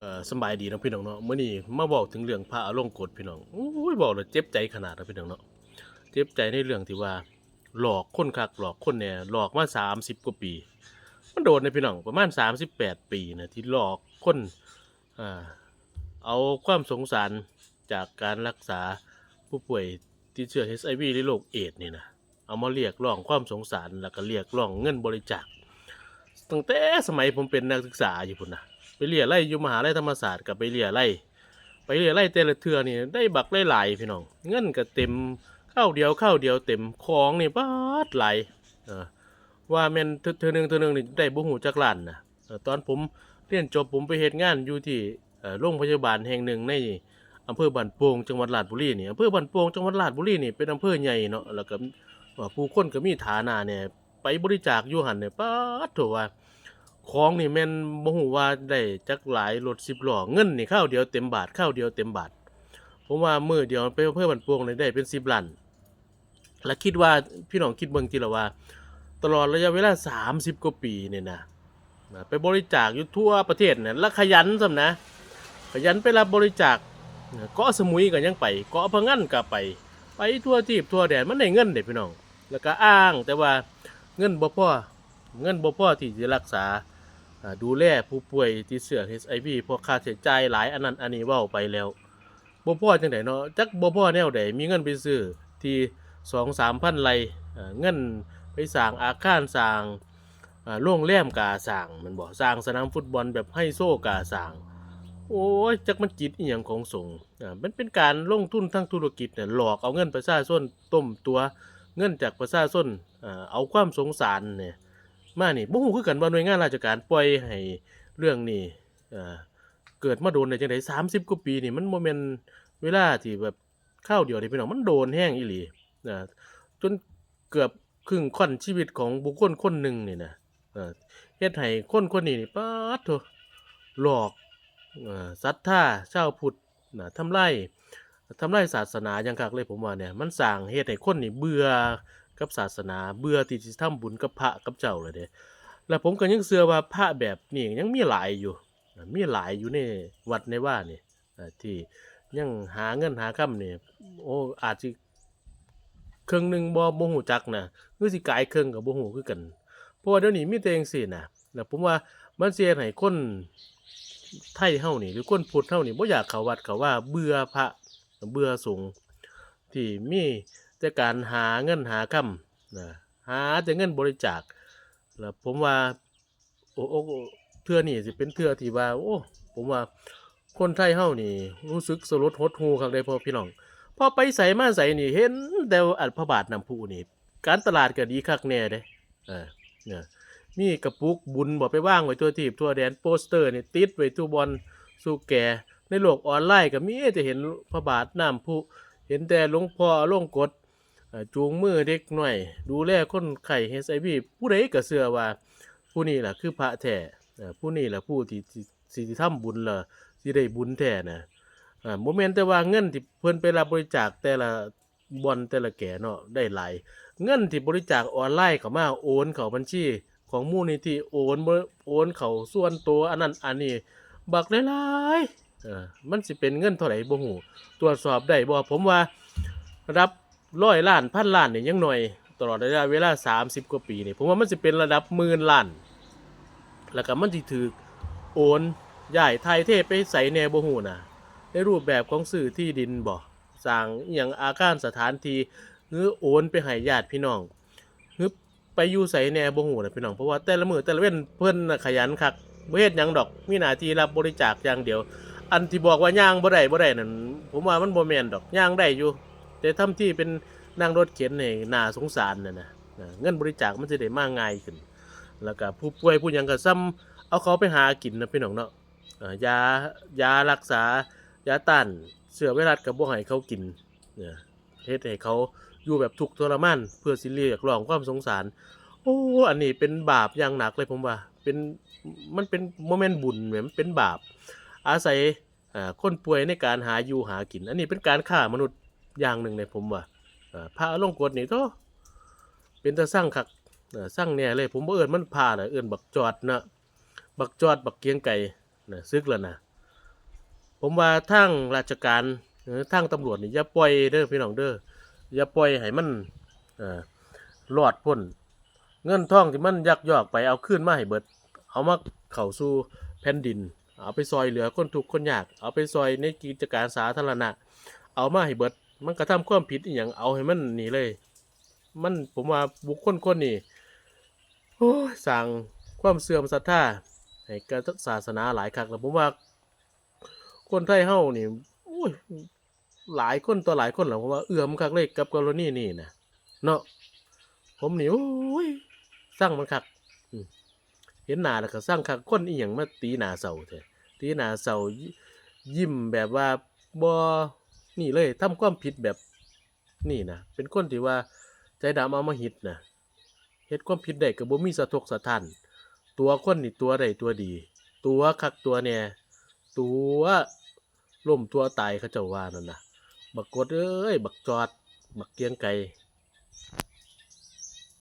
เอ่อสบายดีเนาะพี่น้องเนาะเมื้อนี้มาบอกถึงเรื่องพระอลงกฎพี่น้องโอ้ยบอกแล้วเจ็บใจขนาดนะพี่น้องเนาะเจ็บใจในเรื่องที่ว่า หลอกคนคักหลอกคนเนี่ยหลอกมา30กว่าปี มันโดนในพี่น้องประมาณ38ปีนะที่หลอกคนอ่าเอาความสงสารจากการรักษาผู้ป่วยที่เชื้อ HIV หรือโรคเอดส์นี่นะเอามาเรียกร้องความสงสารแล้วก็เรียกร้องเงินบริจาคตั้งแต่สมัยผมเป็นนักศึกษาอยู่พุ่นนะ ไปเรียไล่อยู่มหาลัยธรรมศาสตร์กับไปเรียไล่ไปเรียไล่แต่ละเทือนี่ได้บักได้หลายพี่น้องเงินก็เต็มข้าวเดียวข้าวเดียวเต็มของนี่ปาดไหลว่าแม่นเทือหนึงเทือหนึงนี่ได้บ่หูจักล้านนะตอนผมเรียนจบผมไปเฮ็ดงานอยู่ที่โรงพยาบาลแห่งหนึ่งในอำเภอบ้านโป่งจังหวัดราชบุรีนี่อำเภอบ้านโป่งจังหวัดราชบุรีนี่เป็นอำเภอใหญ่เนาะแล้วก็ผู้คนก็มีฐานะเนี่ยไปบริจาคอยู่หันเนี่ยปาดโถว่า ของนี่แม่นบ่ฮู้ว่าได้จักหลายรถ10ล้อเงินนี่ข้าวเดียวเต็มบาทข้าวเดียวเต็มบาทผมว่ามื้อเดียวไปเพิ่มบันปวงนี่ได้เป็น10ล้านและคิดว่าพี่น้องคิดเบิ่งทีละว่า ตลอดระยะเวลา 30 กว่าปีเนี่นะนะไปบริจาคอยู่ทั่วประเทศเนี่ยและขยันซ้ำนะ ขยันไปรับบริจาคเกาะสมุยก็ยังไปเกาะพะงันก็ไป ไปทั่วทีบทั่วแดนมันได้เงินเด็พี่น้อง แล้วก็อ้างแต่ว่าเงินบ่พอเงินบ่พอที่จะรักษา ดูแลผู้ป่วยที่เสื้อ HIV เพราะค่าใช้จ่ายหลายอันนั้นอันนี้เว้าไปแล้วบ่พอจังไดเนาะจักบ่พอแนวใดมีเงินไปซื้อที่2-3,000ไร่อ่าเงินไปสร้างอาคารสร้างอ่าโรงแรมกาสร้างมันบ่สร้างสนามฟุตบอลแบบไฮโซกาสร้าง โอ้ยจักมันจิตอีหยังของสงมันเป็นการลงทุนทางธุรกิจเนี่ยหลอกเอาเงินประชาชนต้มตัวเงินจากประชาชนเอาความสงสารเนี่ย มานี่บ่ฮู้คือกันว่าหน่วยงานราชการปล่อยให้เรื่องนี้เอ่อเกิดมาโดนได้จังได๋30กว่าปีนี่มันบ่แม่นเวลาที่แบบคราวเดียวนี่พี่น้องมันโดนแฮงอีหลีนะจนเกือบครึ่งค่อนชีวิตของบุคคลคนหนึ่งนี่นะเอ่อเฮ็ดให้คนคนนี้นี่ป๊าดโถหลอกเอ่อศรัทธาชาวพุทธนะทำลายทำลายศาสนาอย่างคักเลยผมว่าเนี่ยมันสร้างเฮ็ดให้คนนี่เบื่อ กับศาสนาเบื่อที่จะทำบุญกับพระกับเจ้าเลยเด้แล้วผมก็ยังเชื่อว่าพระแบบนี้ยังมีหลายอยู่ มีหลายอยู่ในวัดในว่านี่ที่ยังหาเงินหาค่ำนี่ยโอ้อาจสิเครื่องหนึ่งบ่บ่ฮู้จักนะหรือสิกลายเครื่องก็บ่ฮู้คือกันเพราะว่าเดี๋ยวนี้มีแต่จังซี่นะแล้วผมว่ามันสิเฮ็ดให้คนไทยเฮานี่หรือคนพุทธเฮานี่บ่อยากเข้าวัดเข้าว่าเบื่อพระเบื่อสงฆ์ที่มี แต่การหาเงินหาคำนะหาแต่เงินบริจาคแล้วผมว่าโอ้โอ้เทื่อนี่สิเป็นเทื่อที่ว่าโอ้ผมว่าคนไทยเฮานี่ รู้สึกสลดหดหูคักเลยพ่อพี่น้องพอไปใส่มาใส่นี่เห็นแต่อันพระบาทนำผู้นี่การตลาดก็ดีคักแน่เด้เออเนี่ยมีกระปุกบุญบ่ไปว่างไว้ทั่วทีบทั่วแดนโปสเตอร์นี่ติดไว้ทั่วบอลสู่แก่ในโลกออนไลน์ก็มีจะเห็นพระบาทน้ำผู้เห็นแต่หลวงพ่อลงกฎเอ่อ จูงมือเด็กหน่อย ดูแลคนไข้ HIV ผู้ใดก็เชื่อว่า ผู้นี้แหละคือพระแท่ผู้นี้แหละผู้ที่ที่สิทำบุญล่ะสิได้บุญแท้นะอ่าบ่แม่นแต่ว่าเงินที่เพิ่นไปรับบริจาคแต่ละบอนแต่ละแก่เนาะได้หลายเงินที่บริจาคออนไลน์เขามาโอนเข้าบัญชีของมูลนิธิโอนโอนเขาส่วนตัวอันนั้นอันนี้บักหลายๆมันสิเป็นเงินเท่าไหร่บ่ฮู้ตรวจสอบได้บ่ผมว่ารับ ร้อยล้านพันล้านเนี่ยยังหน่อย ตลอดระยะเวลา 30 กว่าปีเนี่ยผมว่ามันสิเป็นระดับหมื่นล้าน แล้วก็มันสิถูกโอนย้ายไทยเทพไปใส่แนวบ่ฮู้น่ะในรูปแบบของสื่อที่ดินบ่สร้างอหยังอาคารสถานที่หรือโอนไปให้ญาติพี่น้องหรือไปอยู่ใส่แนวบ่ฮู้น่ะพี่น้องเพราะว่าแต่ละมือแต่ละเว้นเพิ่นน่ะขยันคักเฮ็ดหยังดอกมีหน้าที่รับบริจาคอย่างเดียว อันที่บอกว่าย่างบ่ได้บ่ได้นั่นผมว่ามันบ่แม่นดอกย่างได้อยู่ แต่ทำที่เป็นนั่งรถเข็นนี่น่าสงสารน่ะนะเงินบริจาคมันสิได้มาง่ายขึ้น แล้วก็ผู้ป่วยผู้ยังก็ซ้ำเอาเขาไปหากินนะพี่น้องเนาะยายารักษายาต้านเชื้อไวรัสก็บ่ให้เขากินเนี่ยเฮ็ดให้เขาอยู่แบบทุกข์ทรมานเพื่อสิเรียกร้องความสงสาร โอ้อันนี้เป็นบาปอย่างหนักเลยผมว่า เป็นมันเป็นโมเมนต์บุญแหมมันเป็นบาป อาศัยคนป่วยในการหาอยู่หากิน อันนี้เป็นการฆ่ามนุษย์ อย่างหนึ่งในผมว่าอ่าพระอลงกฎนี่ก็เป็นตาสร้างคักอ่าสร้างเนี่ยเลย ผมบ่เอิ้นมันพาน่ะเอิ้นบักจอดนะบักจอดบักเกียงไก่นะซึกแล้วนะผมว่าทางราชการทางตำรวจนี่อย่าปล่อยเด้อพี่น้องเด้ออย่าปล่อยให้มันเอ่อรอดพ้นเงินทองที่มันยักยอกไปเอาคืนมาให้เบิด เอามาเข้าสู่แผ่นดิน เอาไปซอยเหลือคนทุกข์คนยาก เอาไปซอยในกิจการสาธารณะ เอามาให้เบิด มันกระทำความผิดอหย่างเอาให้มันหนีเลย มันผมว่าบุคคลคนนี้โอ้ยสั่งความเสื่อมศรัทธาให้กับศาสนาหลายครั้งแล้วผมว่า คนไทยเฮานี่โอ้ยหลายคนต่อหลายคนแล้วผมว่าเอื้อมคักเลยกับกรณีนี่นะเนาะผมนี่โอ้ยสร้างมันคักเห็นหน้าแล้วก็สร้างคักคนอีหยังมาตีหน้าเสาแท้ตีหน้าเสายิยิ้มแบบว่าบ่ นี่เลยทำความผิดแบบนี่นะเป็นคนที่ว่าใจดำเอามาหิดนะเฮ็ดความผิดได้ก็บ่มีสะทกสะทันตัวคนนี่ตัวใดตัวดี ตัวคักตัวแน่ตัวล่มตัวตายเขาเจ้าว่านั่นนะบักกดเอ้ย บักจอด บักเกียงไก่